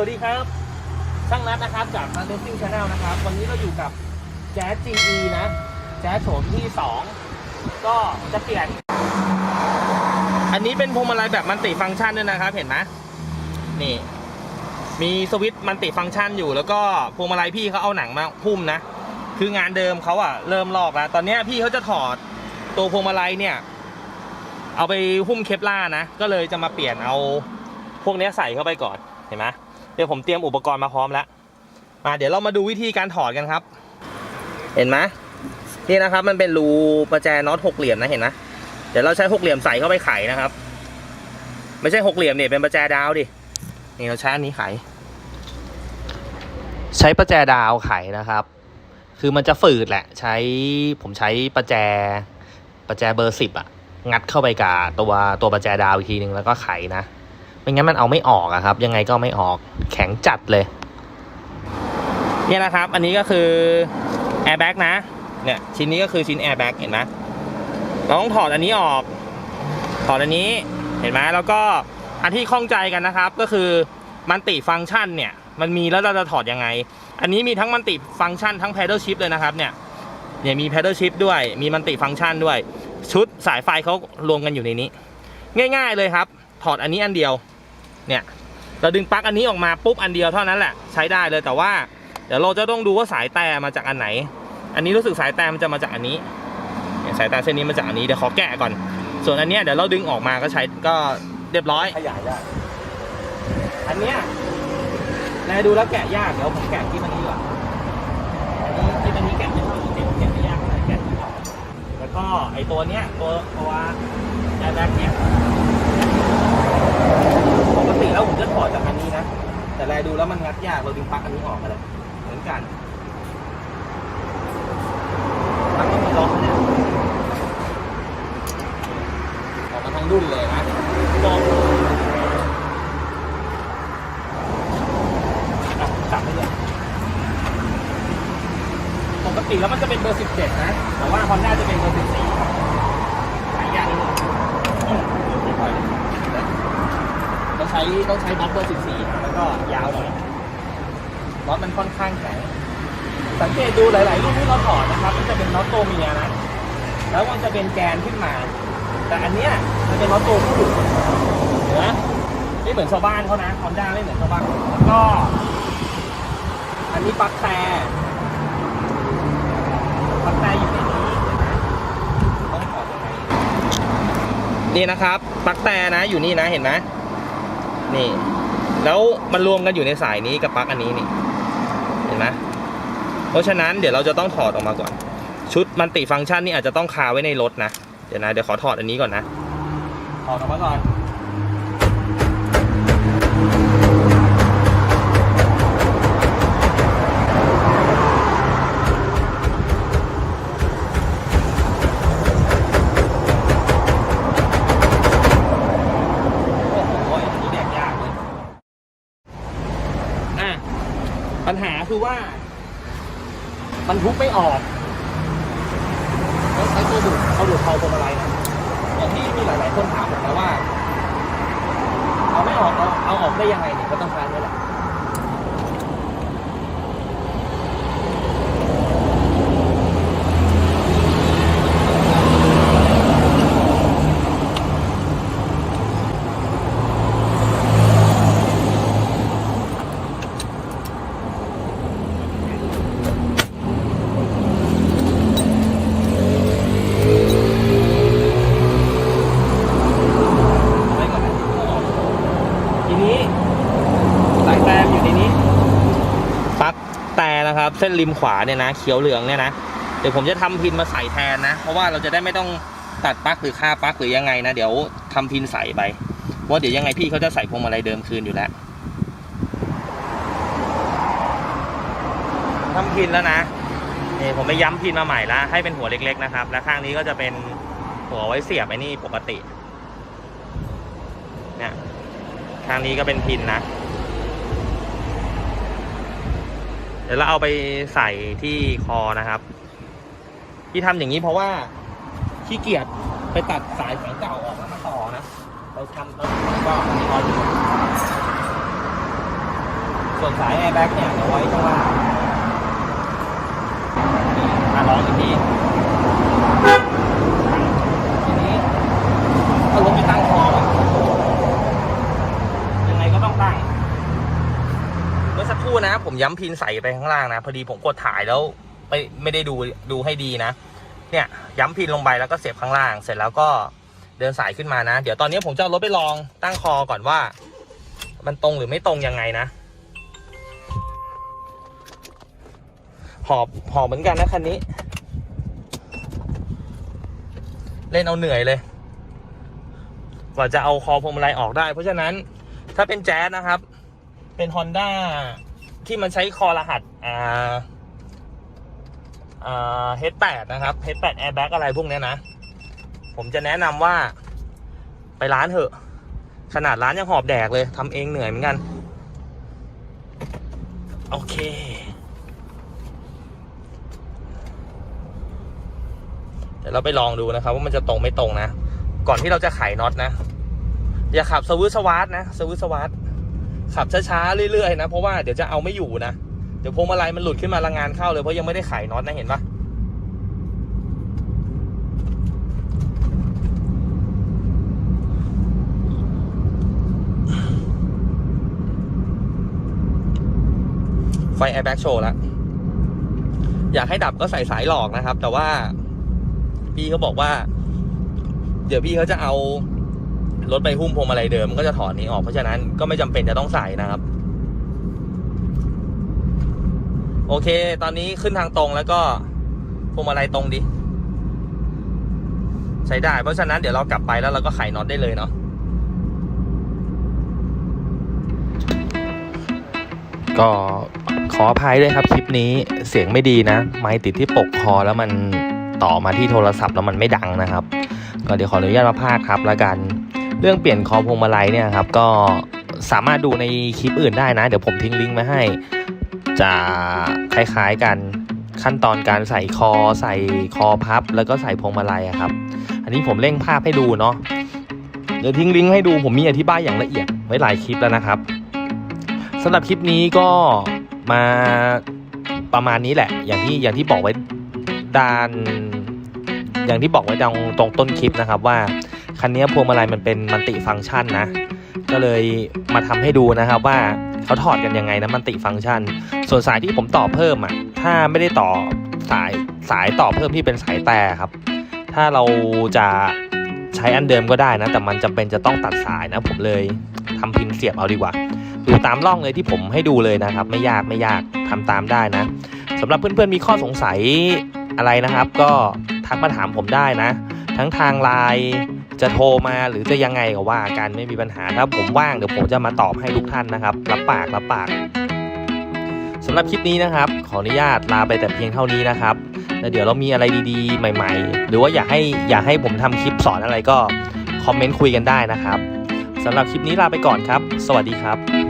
วัสดีครับ ช่างนัดนะครับจากทางเดซิ่งชาแนลนะครับ วันนี้เราอยู่กับแจ๊ส GE นะ แจ๊สโฉมที่ 2 ก็จะเปลี่ยน อันนี้เป็นพวงมาลัยแบบมันติฟังก์ชันด้วยนะครับ เห็นไหมนี่ มีสวิตช์มันติฟังก์ชันอยู่ แล้วก็พวงมาลัยพี่เขาเอาหนังมาหุ้มนะ คืองานเดิมเขาอะเริ่มลอกแล้ว ตอนนี้พี่เขาจะถอดตัวพวงมาลัยเนี่ย เอาไปหุ้มเคปล่าร์นะ ก็เลยจะมาเปลี่ยนเอาพวกนี้ใส่เข้าไปก่อน เห็นไหม ดี๋ยวผมเตรียมอุปกรณ์มาพร้อมแล้วมาเดี๋ยวเรามาดูวิธีการถอดกันครับ เห็นไหมนี่นะครับ มันเป็นรูประแจน็อตหกเหลี่ยมนะเห็นไหมเดี๋ยวเราใช้หกเหลี่ยมใส่เข้าไปไขนะครับ ไม่ใช่หกเหลี่ยมเนี่ยเป็นประแจดาวดินี่เราใช้อันนี้ไข ใช้ประแจดาวไขนะครับ คือมันจะฝืดแหละ ใช้ผมใช้ประแจประแจเบอร์สิบอะงัดเข้าไปกับตัวตัวประแจดาวอีกทีนึงแล้วก็ไขนะ ไม่งั้นมันเอาไม่ออกอะครับ ยังไงก็ไม่ออกแข็งจัดเลยเนี่ยนะครับ อันนี้ก็คือแอร์แบ็กนะ เนี่ยชิ้นนี้ก็คือชิ้นแอร์แบ็กเห็นไหมเราต้องถอดอันนี้ออก ถอดอันนี้เห็นไหมแล้วก็อันที่ข้องใจกันนะครับ ก็คือมันติฟังก์ชันเนี่ยมันมีแล้วเราจะถอดยังไง อันนี้มีทั้งมันติฟังก์ชันทั้ง pedal shift เลยนะครับเนี่ยเนี่ยมี pedal shift ด้วยมีมันติฟังก์ชันด้วย ชุดสายไฟเขารวมกันอยู่ในนี้ ง่าย ๆเลยครับ ถอดอันนี้อันเดียว เนี่ยเราดึงปลั๊กอันนี้ออกมาปุ๊บอันเดียวเท่านั้นแหละใช้ได้เลยแต่ว่า เดี๋ยวเราจะต้องดูว่าสายแต่มาจากอันไหน อันนี้รู้สึกสายแต่มันจะมาจากอันนี้สายแต่เส้นนี้มาจากอันนี้เดี๋ยวขอแกะก่อน ส่วนอันเนี้ยเดี๋ยวเราดึงออกมาก็ใช้ก็เรียบร้อยขยายได้อันเนี้ยนายดูแล้วแกะยากเดี๋ยวผมแกะที่มันนี้ก่อนอันนี้ที่มันนี้แกะไม่เท่าอีกเจ็ดแกะไม่ยากเท่าไหร่แกะที่ก่อนแล้วก็ไอตัวเนี้ยตัวตัวแอร์แบ็กเนี้ยปกติแล้วผมจะถอดจากอันนี้นะ แล้วมันงัดยากเราดึงปลั๊กอันนี้ออกมาเลยเหมือนกันปลั๊กมันมีล็อกเนี่ยออกมาทั้งรุ่นเลยนะลองอะจับไปเลยปกติแล้วมันจะเป็นเบอร์ 17 นะ แต่ว่าฮอนด้าจะเป็นเบอร์ 14หายากนิดนึงอืมไม่ค่อยเลยต้อง ใช้ต้องใช้บล็อกเบอร์14 แล้วก็ยาวหน่อยน็อตมันค่อนข้างแข็งสังเกตดูหลายๆรุ่นที่เราถอดนะครับมันจะเป็นน็อตตัวเมียนะ แล้วมันจะเป็นแกนขึ้นมา แต่อันเนี้ยมันเป็นน็อตตัวผู้เห็นไหมไม่เหมือนชาวบ้านเขานะฮอนด้าไม่เหมือนชาวบ้านแล้วก็ อันนี้ปลั๊กแต่ปลั๊กแต่อยู่ในนี้นไหมต้องถอดยังไงนี่นะครับปลั๊กแต่นะอยู่นี่นะเห็นไหม นี่ แล้วมันรวมกันอยู่ในสายนี้กับปลั๊กอันนี้นี่ เห็นไหมเพราะฉะนั้นเดี๋ยวเราจะต้องถอดออกมาก่อน ชุดมันติฟังก์ชันนี่อาจจะต้องคาไว้ในรถนะ เดี๋ยวนะ เดี๋ยวขอถอดอันนี้ก่อนนะ ถอดออกมาก่อน คือว่า มันทุบไม่ออกต้องใช้ตัวดูดเอาดูดเอาพวงมาลัยนะอย่างที่มีหลาย ๆ คนถามผมนะว่า เอาไม่ออกเอาเอาออกได้ยังไงเนี่ยก็ต้องใช้นี่แหละ ไว้ก่อนนะทีนี้สายแตมอยู่ในนี้ปลั๊กแต่นะครับ เส้นริมขวาเนี่ยนะเขียวเหลืองเนี่ยนะเดี๋ยวผมจะทำพินมาใส่แทนนะ เพราะว่าเราจะได้ไม่ต้องตัดปลั๊กหรือค่าปลั๊กหรือยังไงนะ เดี๋ยวทำพินใส่ไปว่าเดี๋ยวยังไงพี่เขาจะใส่พวงมาลัยเดิมคืนอยู่แล้วทำพินแล้วนะนี่ผมไปย้ำพินมาใหม่ละให้เป็นหัวเล็ก ๆ นะครับ และข้างนี้ก็จะเป็นหัวไว้เสียบไอ้นี่ปกติเนี่ยทางนี้ก็เป็นพินนะ เดี๋ยวเราเอาไปใส่ที่คอนะครับ ที่ทำอย่างนี้เพราะว่าขี้เกียจไปตัดสายแข็งเก่าออกแล้วมาต่อนะเราทำแล้วก็คออยู่ส่วนสายแอร์แบ็กเนี่ยเอาไว้ข้างล่างอะลองอีกทีนี้เอารถไปตั้งคอก่อนยังไงก็ต้องตั้ง เมื่อสัก คู่นะ ผมย้ำพินใส่ไปข้างล่างนะพอดีผมกดถ่ายแล้วไม่ไม่ได้ดูดูให้ดีนะ เนี่ยย้ำพินลงไปแล้วก็เสียบข้างล่าง เสร็จแล้วก็เดินสายขึ้นมานะ เดี๋ยวตอนนี้ผมจะเอารถไปลองตั้งคอก่อนว่า มันตรงหรือไม่ตรงยังไงนะหอบหอบเหมือนกันนะคันนี้ เล่นเอาเหนื่อยเลยกว่าจะเอาคอพวงมาลัยออกได้ เพราะฉะนั้นถ้าเป็นแจ๊สนะครับ เป็น Honda ที่มันใช้คอรหัสอ่าอ่า H8 นะครับ H8 Airbag อะไรพวกเนี้ยนะ ผมจะแนะนำว่าไปร้านเถอะ ขนาดร้านยังหอบแดกเลยทำเองเหนื่อยเหมือนกัน โอเค เดี๋ยวเราไปลองดูนะครับ ว่ามันจะตรงไม่ตรงนะ ก่อนที่เราจะไขน็อตนะ อย่าขับสวิสวาร์ทนะสวิสวาร์ท ขับช้าๆเรื่อยๆนะเพราะว่าเดี๋ยวจะเอาไม่อยู่นะเดี๋ยวพวงมาลัยมันหลุดขึ้นมาละงานเข้าเลยเพราะยังไม่ได้ไขน็อตนะเห็นปะไฟแอร์แบ็กโชว์แล้วอยากให้ดับก็ใส่สายหลอกนะครับ แต่ว่าพี่เขาบอกว่า เดี๋ยวพี่เขาจะเอา รถไปหุ้มพวงมาลัยเดิมมันก็จะถอดนี้ออกเพราะฉะนั้นก็ไม่จำเป็นจะต้องใส่นะครับ โอเค ตอนนี้ขึ้นทางตรงแล้วก็พวงมาลัยตรงดิใช้ได้ เพราะฉะนั้นเดี๋ยวเรากลับไปแล้วเราก็ไขน็อตได้เลยเนาะก็ขออภัยด้วยครับคลิปนี้เสียงไม่ดีนะ ไม้ติดที่ปกคอแล้วมันต่อมาที่โทรศัพท์แล้วมันไม่ดังนะครับ ก็เดี๋ยวขออนุญาตมาพากครับแล้วกัน เรื่องเปลี่ยนคอพวงมาลัยเนี่ยครับก็สามารถดูในคลิปอื่นได้นะ เดี๋ยวผมทิ้งลิงก์มาให้ จะคล้ายๆกันขั้นตอนการใส่คอใส่คอพับ แล้วก็ใส่พวงมาลัยครับ อันนี้ผมเร่งภาพให้ดูเนาะเดี๋ยวทิ้งลิงก์ให้ดูผมมีอธิบายอย่างละเอียดไว้หลายคลิปแล้วนะครับสำหรับคลิปนี้ก็มาประมาณนี้แหละ อย่างที่อย่างที่บอกไว้ด้าน อย่างที่บอกไว้ตรงตรงต้นคลิปนะครับว่า คันนี้พวงมาลัยมันเป็นมันติฟังก์ชันนะ ก็เลยมาทำให้ดูนะครับว่าเขาถอดกันยังไงนะมันติฟังก์ชัน ส่วนสายที่ผมต่อเพิ่มอะถ้าไม่ได้ต่อสายสายต่อเพิ่มที่เป็นสายแต่ครับ ถ้าเราจะใช้อันเดิมก็ได้นะ แต่มันจำเป็นจะต้องตัดสายนะ ผมเลยทำพินเสียบเอาดีกว่า ดูตามร่องเลยที่ผมให้ดูเลยนะครับ ไม่ยากไม่ยากทำตามได้นะสำหรับเพื่อนๆมีข้อสงสัยอะไรนะครับ ก็ทักมาถามผมได้นะ ทั้งทางไลน์ จะโทรมาหรือจะยังไงก็ว่ากันไม่มีปัญหาถ้าผมว่างเดี๋ยวผมจะมาตอบให้ทุกท่านนะครับ รับปากรับปากสำหรับคลิปนี้นะครับ ขออนุญาตลาไปแต่เพียงเท่านี้นะครับแล้วเดี๋ยวเรามีอะไรดีๆ ใหม่ ๆ หรือว่าอยากให้อยากให้ผมทำคลิปสอนอะไรก็คอมเมนต์คุยกันได้นะครับสำหรับคลิปนี้ลาไปก่อนครับ สวัสดีครับ